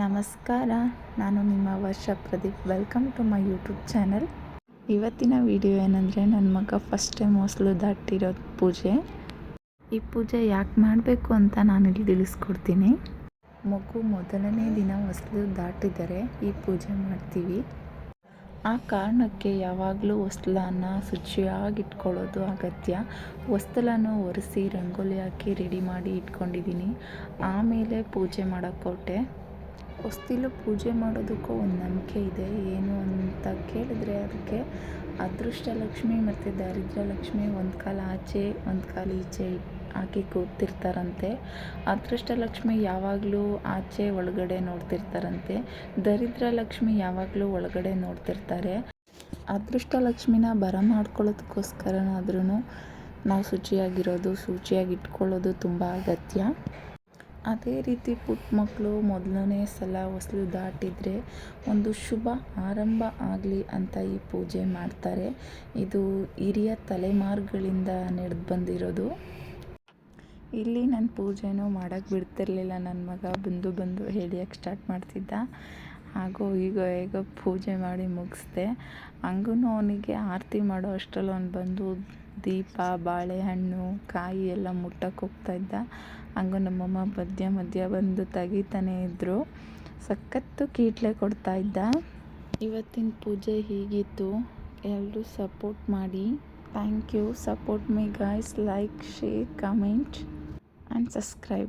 ನಮಸ್ಕಾರ, ನಾನು ನಿಮ್ಮ Varsha Pradeep. Welcome to my YouTube channel ಇವತ್ತಿನ ವಿಡಿಯೋ ಏನಂದರೆ ನನ್ನ ಮಗ ಫಸ್ಟ್ ಟೈಮ್ ಹೊಸಲು ದಾಟಿರೋದು ಪೂಜೆ. ಈ ಪೂಜೆ ಯಾಕೆ ಮಾಡಬೇಕು ಅಂತ ನಾನು ಇಲ್ಲಿ ತಿಳಿಸ್ಕೊಡ್ತೀನಿ. ಮಗು ಮೊದಲನೇ ದಿನ ಹೊಸಲು ದಾಟಿದರೆ ಈ ಪೂಜೆ ಮಾಡ್ತೀವಿ. ಆ ಕಾರಣಕ್ಕೆ ಯಾವಾಗಲೂ ಹೊಸ್ಲನ್ನ ಶುಚಿಯಾಗಿಟ್ಕೊಳ್ಳೋದು ಅಗತ್ಯ. ಹೊಸ್ಲನ್ನು ಒರೆಸಿ, ರಂಗೋಲಿ ಹಾಕಿ ರೆಡಿ ಮಾಡಿ ಇಟ್ಕೊಂಡಿದ್ದೀನಿ ಆಮೇಲೆ ಪೂಜೆ ಮಾಡೋಕ್ಕೆ ಹೊರಟೆ ಹೊಸ್ತಿಲು ಪೂಜೆ ಮಾಡೋದಕ್ಕೂ ಒಂದು ನಂಬಿಕೆ ಇದೆ. ಏನು ಅಂತ ಕೇಳಿದ್ರೆ ಅದಕ್ಕೆ ಅದೃಷ್ಟ ಲಕ್ಷ್ಮಿ ಮತ್ತು ದಾರಿದ್ರ ಲಕ್ಷ್ಮಿ ಒಂದು ಕಾಲ ಆಚೆ, ಒಂದು ಕಾಲ ಈಚೆ ಹಾಕಿ ಕೂತಿರ್ತಾರಂತೆ. ಅದೃಷ್ಟ ಲಕ್ಷ್ಮಿ ಯಾವಾಗಲೂ ಆಚೆ, ಒಳಗಡೆ ನೋಡ್ತಿರ್ತಾರಂತೆ. ದರಿದ್ರ ಲಕ್ಷ್ಮಿ ಯಾವಾಗಲೂ ಒಳಗಡೆ ನೋಡ್ತಿರ್ತಾರೆ. ಅದೃಷ್ಟ ಲಕ್ಷ್ಮಿನ ಬರ ಮಾಡ್ಕೊಳ್ಳೋದಕ್ಕೋಸ್ಕರನಾದ್ರೂ ನಾವು ಶುಚಿಯಾಗಿರೋದು, ಶುಚಿಯಾಗಿ ಇಟ್ಕೊಳ್ಳೋದು ತುಂಬ ಅಗತ್ಯ. ಅದೇ ರೀತಿ ಪುಟ್ಟ ಮಕ್ಕಳು ಮೊದಲನೇ ಸಲ ಹೊಸಲು ದಾಟಿದರೆ ಒಂದು ಶುಭ ಆರಂಭ ಆಗಲಿ ಅಂತ ಈ ಪೂಜೆ ಮಾಡ್ತಾರೆ. ಇದು ಹಿರಿಯ ತಲೆಮಾರುಗಳಿಂದ ನಡೆದು ಬಂದಿರೋದು ಇಲ್ಲಿ ನನ್ನ ಪೂಜೆನೂ ಮಾಡೋಕ್ಕೆ ಬಿಡ್ತಿರಲಿಲ್ಲ. ನನ್ನ ಮಗ ಬಂದು ಬಂದು ಹೇಳಿಯಕ್ಕೆ ಸ್ಟಾರ್ಟ್ ಮಾಡ್ತಿದ್ದ. ಹಾಗೂ ಈಗ ಈಗ ಪೂಜೆ ಮಾಡಿ ಮುಗಿಸ್ದೆ. ಹಂಗೂ ಅವನಿಗೆ ಆರತಿ ಮಾಡೋ ಅಷ್ಟರಲ್ಲಿ ಅವ್ನು ಬಂದು ದೀಪ, ಬಾಳೆಹಣ್ಣು, ಕಾಯಿ ಎಲ್ಲ ಮುಟ್ಟಕ್ಕೆ ಹೋಗ್ತಾಯಿದ್ದ ಹಂಗೂ ನಮ್ಮಮ್ಮ ಮಧ್ಯ ಮಧ್ಯ ಬಂದು ತೆಗಿತಾನೆ ಇದ್ದರು ಸಖತ್ತು ಕೀಟ್ಲೆ ಕೊಡ್ತಾಯಿದ್ದ ಇವತ್ತಿನ ಪೂಜೆ ಹೀಗಿತ್ತು. ಎಲ್ಲರೂ ಸಪೋರ್ಟ್ ಮಾಡಿ. Thank you. Support my guys. Like, share, comment and subscribe.